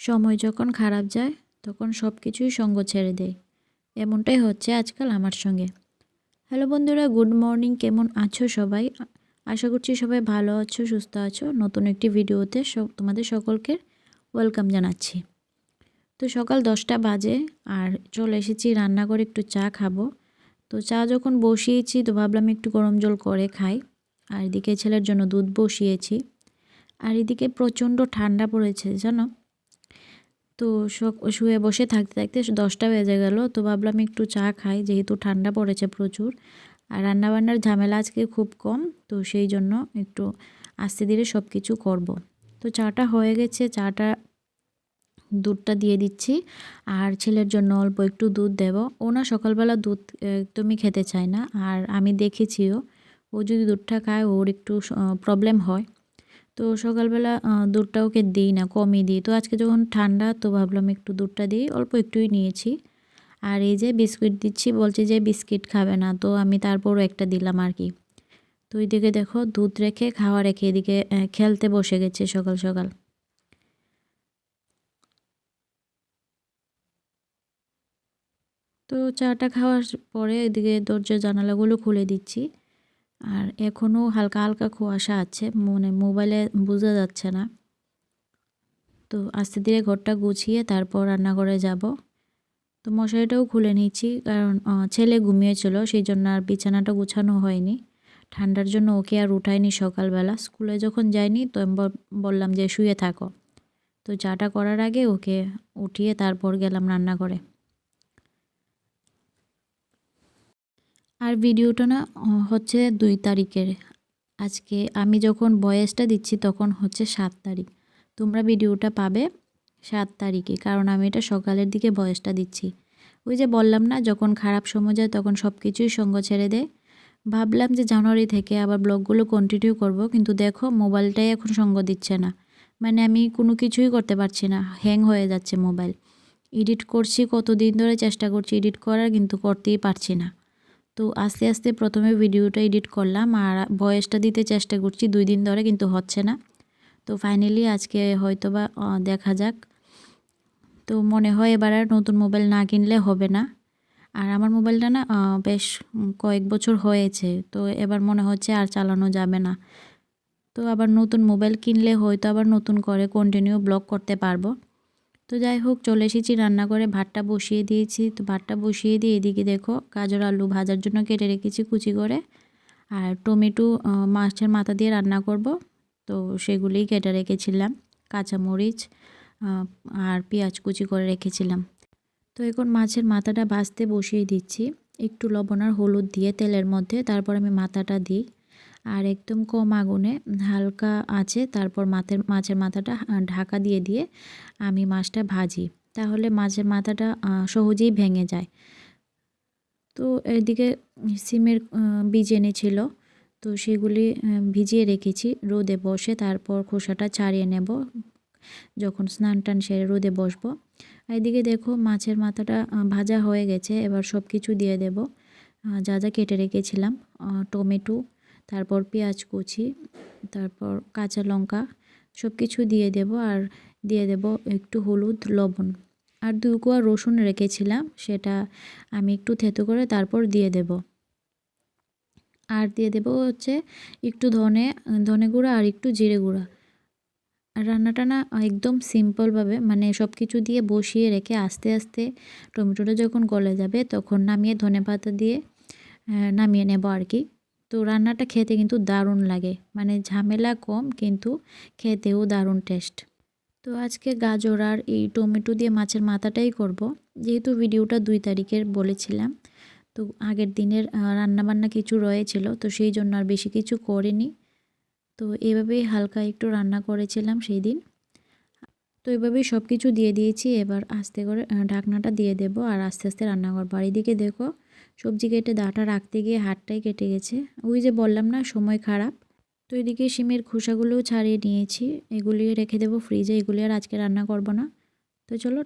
সময় যখন খারাপ যায়, তখন সব কিছুই সঙ্গ ছেড়ে দেয়। এমনটাই হচ্ছে আজকাল আমার সঙ্গে। হ্যালো বন্ধুরা, গুড মর্নিং, কেমন আছো সবাই? আশা করছি সবাই ভালো আছো, সুস্থ আছো। নতুন একটি ভিডিওতে সব, তোমাদের সকলকে ওয়েলকাম জানাচ্ছি। তো সকাল দশটা বাজে আর চলে এসেছি রান্না করে একটু চা খাব। তো চা যখন বসিয়েছি তো ভাবলাম একটু গরম জল করে খাই। আর এদিকে ছেলের জন্য দুধ বসিয়েছি। আর এদিকে প্রচণ্ড ঠান্ডা পড়েছে, জানো? তো শুয়ে বসে থাকতে থাকতে দশটা বেজে গেল। তো ভাবলাম একটু চা খাই, যেহেতু ঠান্ডা পড়েছে প্রচুর। আর রান্নাবান্নার ঝামেলা আজকে খুব কম, তো সেই জন্য একটু আস্তে ধীরে সব কিছু করব। তো চাটা হয়ে গেছে, চাটা দুধটা দিয়ে দিচ্ছি। আর ছেলের জন্য অল্প একটু দুধ দেব। ও না সকালবেলা দুধ একদমই খেতে চায় না। আর আমি দেখেছিও, ও যদি দুধটা খায়, ওর একটু প্রবলেম হয়। তো সকালবেলা দুধটা ওকে দিই না, কমই দিই। তো আজকে যখন ঠান্ডা, তো ভাবলাম একটু দুধটা দিই, অল্প একটুই নিয়েছি। আর এই যে বিস্কিট দিচ্ছি, বলছে যে বিস্কিট খাবে না, তো আমি তারপরও একটা দিলাম আর কি। তো ওইদিকে দেখো, দুধ রেখে খাওয়া রেখে এদিকে খেলতে বসে গেছে সকাল সকাল। তো চাটা খাওয়ার পরে এদিকে দরজা জানালাগুলো খুলে দিচ্ছি। আর এখনও হালকা হালকা কুয়াশা আছে মানে মোবাইলে বোঝা যাচ্ছে না। তো আস্তে ধীরে ঘরটা গুছিয়ে তারপর রান্নাঘরে যাব। তো মশারিটাও খুলে নিচ্ছি কারণ ছেলে ঘুমিয়েছিল সেই জন্য আর বিছানাটা গুছানো হয়নি। ঠান্ডার জন্য ওকে আর উঠায়নি সকালবেলা। স্কুলে যখন যায়নি তো বললাম যে শুয়ে থাকো। তো চাটা করার আগে ওকে উঠিয়ে তারপর গেলাম রান্নাঘরে। আর ভিডিওটা না হচ্ছে দুই তারিখের। আজকে আমি যখন বয়সটা দিচ্ছি তখন হচ্ছে সাত তারিখ। তোমরা ভিডিওটা পাবে সাত তারিখে, কারণ আমি এটা সকালের দিকে বয়সটা দিচ্ছি। ওই যে বললাম না, যখন খারাপ সময় যায় তখন সব কিছুই সঙ্গ ছেড়ে দেয়। ভাবলাম যে জানুয়ারি থেকে আবার ব্লগগুলো কন্টিনিউ করব, কিন্তু দেখো মোবাইলটাই এখন সঙ্গ দিচ্ছে না। মানে আমি কোনো কিছুই করতে পারছি না হ্যাং হয়ে যাচ্ছে মোবাইল। এডিট করছি, কতদিন ধরে চেষ্টা করছি এডিট করার, কিন্তু করতেই পারছি না। তো আস্তে আস্তে প্রথমে ভিডিওটা এডিট করলাম আর ভয়েসটা দিতে চেষ্টা করছি, দুই দিন ধরে কিন্তু হচ্ছে না। তো ফাইনালি আজকে হয়তো বা দেখা যাক। তো মনে হয় এবার আর নতুন মোবাইল না কিনলে হবে না। আর আমার মোবাইলটা না বেশ কয়েক বছর হয়েছে, তো এবার মনে হচ্ছে আর চালানো যাবে না। তো আবার নতুন মোবাইল কিনলে হয়তো আবার নতুন করে কন্টিনিউ ব্লগ করতে পারব। তো যাই হোক, চলে এসেছি রান্না করে ভাতটা বসিয়ে দিয়েছি। তো ভাতটা বসিয়ে দিয়ে এদিকে দেখো, গাজর, আলু ভাজার জন্য কেটে রেখেছি কুচি করে। আর টমেটো মাছের মাথা দিয়ে রান্না করব। তো সেগুলিই কেটে রেখেছিলাম। কাঁচামরিচ আর পেঁয়াজ কুচি করে রেখেছিলাম। তো এখন মাছের মাথাটা ভাজতে বসিয়ে দিচ্ছি। একটু লবণ আর হলুদ দিয়ে তেলের মধ্যে। তারপর আমি মাথাটা দিই। আর একদম কম আগুনে হালকা আছে, তারপর মাথের, মাছের মাথাটা ঢাকা দিয়ে দিয়ে আমি মাছটা ভাজি। তাহলে মাছের মাথাটা সহজেই ভেঙে যায়। তো এদিকে সিমের বীজ এনেছিল, তো সেগুলি ভিজিয়ে রেখেছি, রোদে বসে তারপর খোসাটা ছাড়িয়ে নেব। যখন স্নান টান সেরে রোদে বসবো। এদিকে দেখো মাছের মাথাটা ভাজা হয়ে গেছে, এবার সব কিছু দিয়ে দেব। যা যা কেটে রেখেছিলাম টমেটো তারপর পেঁয়াজ কুচি, তারপর কাঁচা লঙ্কা সব কিছু দিয়ে দেব আর দিয়ে দেব একটু হলুদ লবণ। আর দু কোয়া রসুন রেখেছিলাম, সেটা আমি একটু থেতো করে তারপর দিয়ে দেব। আর দিয়ে দেব হচ্ছে একটু ধনে ধনে গুঁড়া আর একটু জিরে গুঁড়া। রান্নাটা না একদম সিম্পলভাবে মানে সব কিছু দিয়ে বসিয়ে রেখে আস্তে আস্তে টমেটোটা যখন গলে যাবে তখন নামিয়ে ধনে পাতা দিয়ে নামিয়ে নেব আর কি। তো রান্নাটা খেতে কিন্তু দারুণ লাগে। মানে ঝামেলা কম, কিন্তু খেতেও দারুণ টেস্ট তো আজকে গাজর আর এই টমেটো দিয়ে মাছের মাথাটাই করব। যেহেতু ভিডিওটা দুই তারিখের বলেছিলাম, তো আগের দিনের রান্নাবান্না কিছু রয়েছিল, তো সেই জন্য আর বেশি কিছু করিনি। তো এভাবেই হালকা একটু রান্না করেছিলাম সেই দিন। তো এভাবেই সব কিছু দিয়ে দিয়েছি, এবার আস্তে করে ঢাকনাটা দিয়ে দেব আর আস্তে আস্তে রান্না করব। আর এদিকে দেখো সবজি কেটে দাঁটা রাখতে গিয়ে হাতটাই কেটে গেছে। ওই যে বললাম না, সময় খারাপ। তো এদিকে সিমের খোসাগুলোও ছাড়িয়ে নিয়েছি। এগুলি রেখে দেবো ফ্রিজে এগুলি আর আজকে রান্না করব না। তো চলো